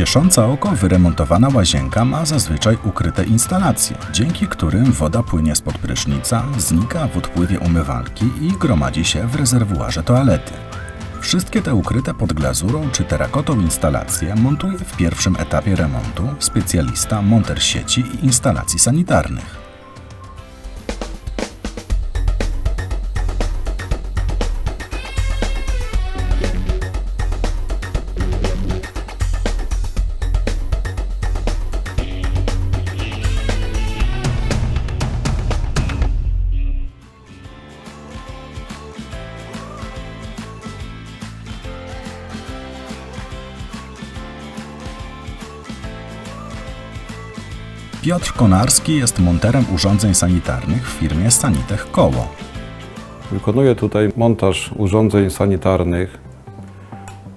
Ciesząca oko wyremontowana łazienka ma zazwyczaj ukryte instalacje, dzięki którym woda płynie spod prysznica, znika w odpływie umywalki i gromadzi się w rezerwuarze toalety. Wszystkie te ukryte pod glazurą czy terakotą instalacje montuje w pierwszym etapie remontu specjalista monter sieci i instalacji sanitarnych. Piotr Konarski jest monterem urządzeń sanitarnych w firmie Sanitech Koło. Wykonuję tutaj montaż urządzeń sanitarnych,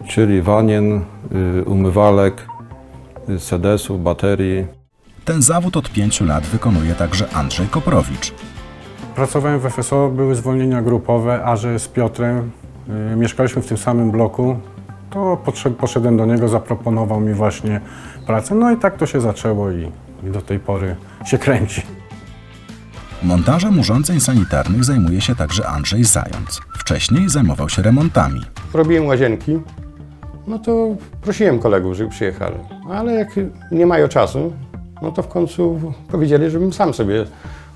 czyli wanien, y, umywalek, y, sedesów, baterii. Ten zawód od pięciu lat wykonuje także Andrzej Koprowicz. Pracowałem w FSO, były zwolnienia grupowe, a że z Piotrem y, mieszkaliśmy w tym samym bloku, to podszedł, poszedłem do niego, zaproponował mi właśnie pracę. No i tak to się zaczęło i, i do tej pory się kręci. Montażem urządzeń sanitarnych zajmuje się także Andrzej Zając. Wcześniej zajmował się remontami. robiłem łazienki, no to prosiłem kolegów, żeby przyjechali. Ale jak nie mają czasu, no to w końcu powiedzieli, żebym sam sobie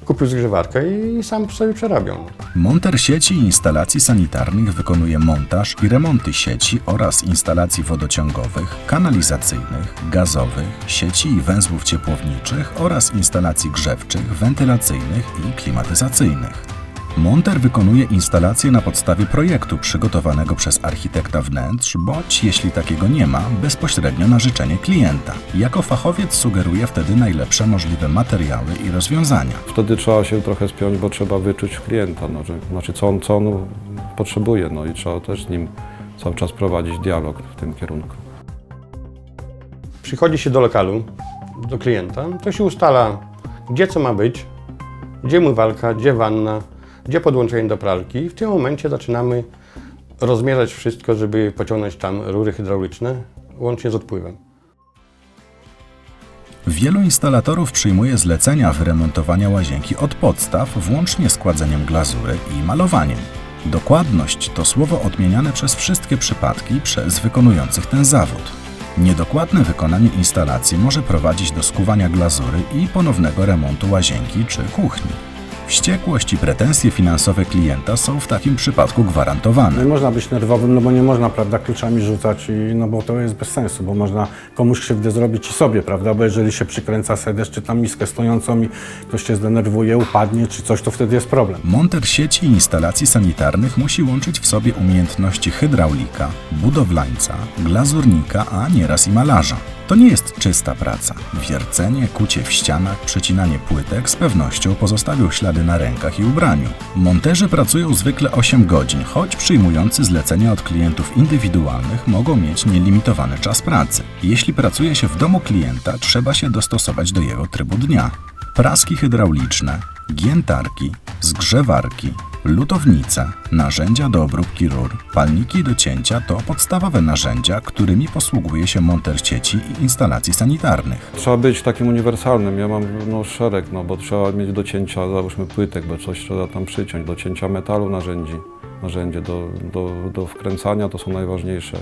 kupił zgrzewarkę i sam sobie przerabiał. Monter sieci i instalacji sanitarnych wykonuje montaż i remonty sieci oraz instalacji wodociągowych, kanalizacyjnych, gazowych, sieci i węzłów ciepłowniczych oraz instalacji grzewczych, wentylacyjnych i klimatyzacyjnych. Monter wykonuje instalacje na podstawie projektu przygotowanego przez architekta wnętrz, bądź jeśli takiego nie ma, bezpośrednio na życzenie klienta. Jako fachowiec sugeruje wtedy najlepsze możliwe materiały i rozwiązania. Wtedy trzeba się trochę spiąć, bo trzeba wyczuć klienta, no, że, znaczy co on, co on potrzebuje, no i trzeba też z nim cały czas prowadzić dialog w tym kierunku. Przychodzi się do lokalu, do klienta, to się ustala, gdzie co ma być, gdzie umywalka, gdzie wanna, gdzie podłączenie do pralki w tym momencie zaczynamy rozmierzać wszystko, żeby pociągnąć tam rury hydrauliczne, łącznie z odpływem. Wielu instalatorów przyjmuje zlecenia wyremontowania łazienki od podstaw, włącznie z kładzeniem glazury i malowaniem. Dokładność to słowo odmieniane przez wszystkie przypadki przez wykonujących ten zawód. Niedokładne wykonanie instalacji może prowadzić do skuwania glazury i ponownego remontu łazienki czy kuchni. Wściekłość i pretensje finansowe klienta są w takim przypadku gwarantowane. Nie można być nerwowym, no bo nie można, prawda, kluczami rzucać, i, no bo to jest bez sensu, bo można komuś krzywdę zrobić i sobie, prawda, bo jeżeli się przykręca sedes, czy tam miskę stojącą i ktoś się zdenerwuje, upadnie, czy coś, to wtedy jest problem. Monter sieci i instalacji sanitarnych musi łączyć w sobie umiejętności hydraulika, budowlańca, glazurnika, a nieraz i malarza. To nie jest czysta praca. Wiercenie, kucie w ścianach, przecinanie płytek z pewnością pozostawią ślady na rękach i ubraniu. Monterzy pracują zwykle 8 godzin, choć przyjmujący zlecenia od klientów indywidualnych mogą mieć nielimitowany czas pracy. Jeśli pracuje się w domu klienta, trzeba się dostosować do jego trybu dnia. Praski hydrauliczne, giętarki, zgrzewarki, lutownice, narzędzia do obróbki rur, palniki do cięcia to podstawowe narzędzia, którymi posługuje się monter sieci i instalacji sanitarnych. Trzeba być takim uniwersalnym. Ja mam no, szereg, no, bo trzeba mieć do cięcia, załóżmy płytek, bo coś trzeba tam przyciąć, do cięcia metalu narzędzi, narzędzie do, do, do wkręcania to są najważniejsze.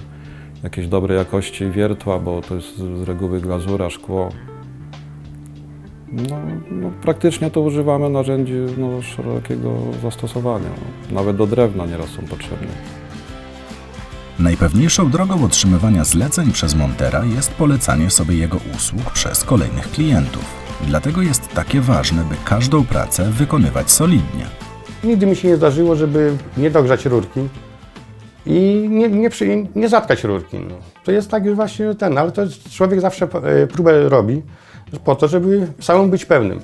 Jakieś dobrej jakości wiertła, bo to jest z reguły glazura, szkło. No, no, praktycznie to używamy narzędzi no, szerokiego zastosowania. Nawet do drewna nieraz są potrzebne. Najpewniejszą drogą otrzymywania zleceń przez montera jest polecanie sobie jego usług przez kolejnych klientów. Dlatego jest takie ważne, by każdą pracę wykonywać solidnie. Nigdy mi się nie zdarzyło, żeby nie dogrzać rurki i nie, nie, przy, nie zatkać rurki. No. To jest tak już właśnie ten, ale to jest, człowiek zawsze e, próbę robi po to, żeby samemu być pewnym.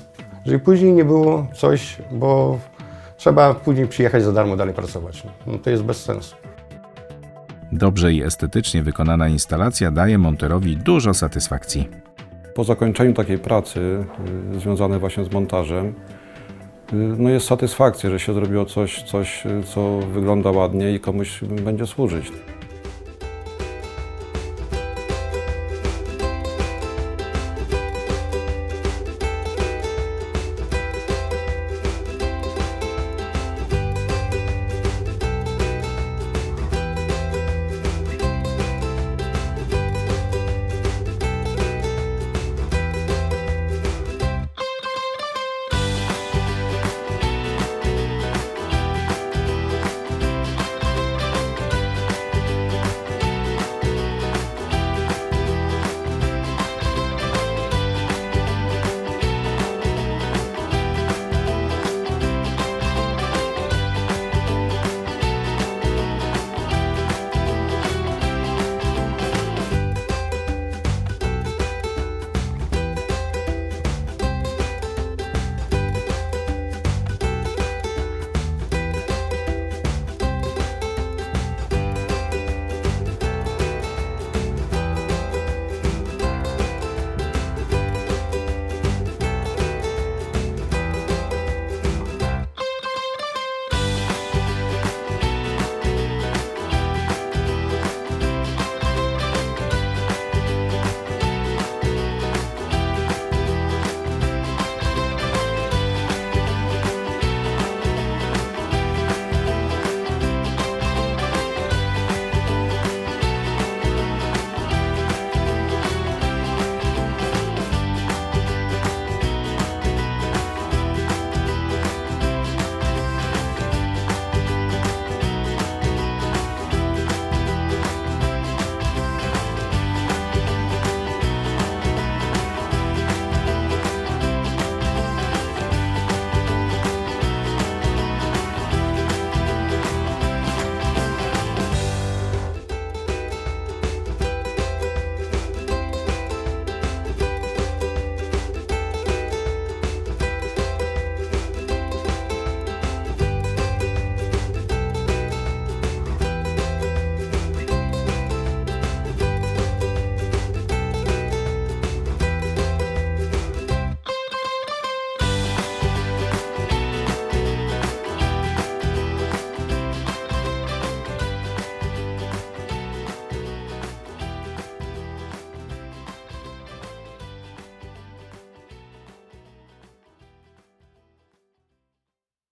Żeby później nie było coś, bo trzeba później przyjechać za darmo dalej pracować. No, to jest bez sensu. Dobrze i estetycznie wykonana instalacja daje monterowi dużo satysfakcji. Po zakończeniu takiej pracy y, związanej właśnie z montażem, y, no jest satysfakcja, że się zrobiło coś, coś, y, co wygląda ładnie i komuś będzie służyć.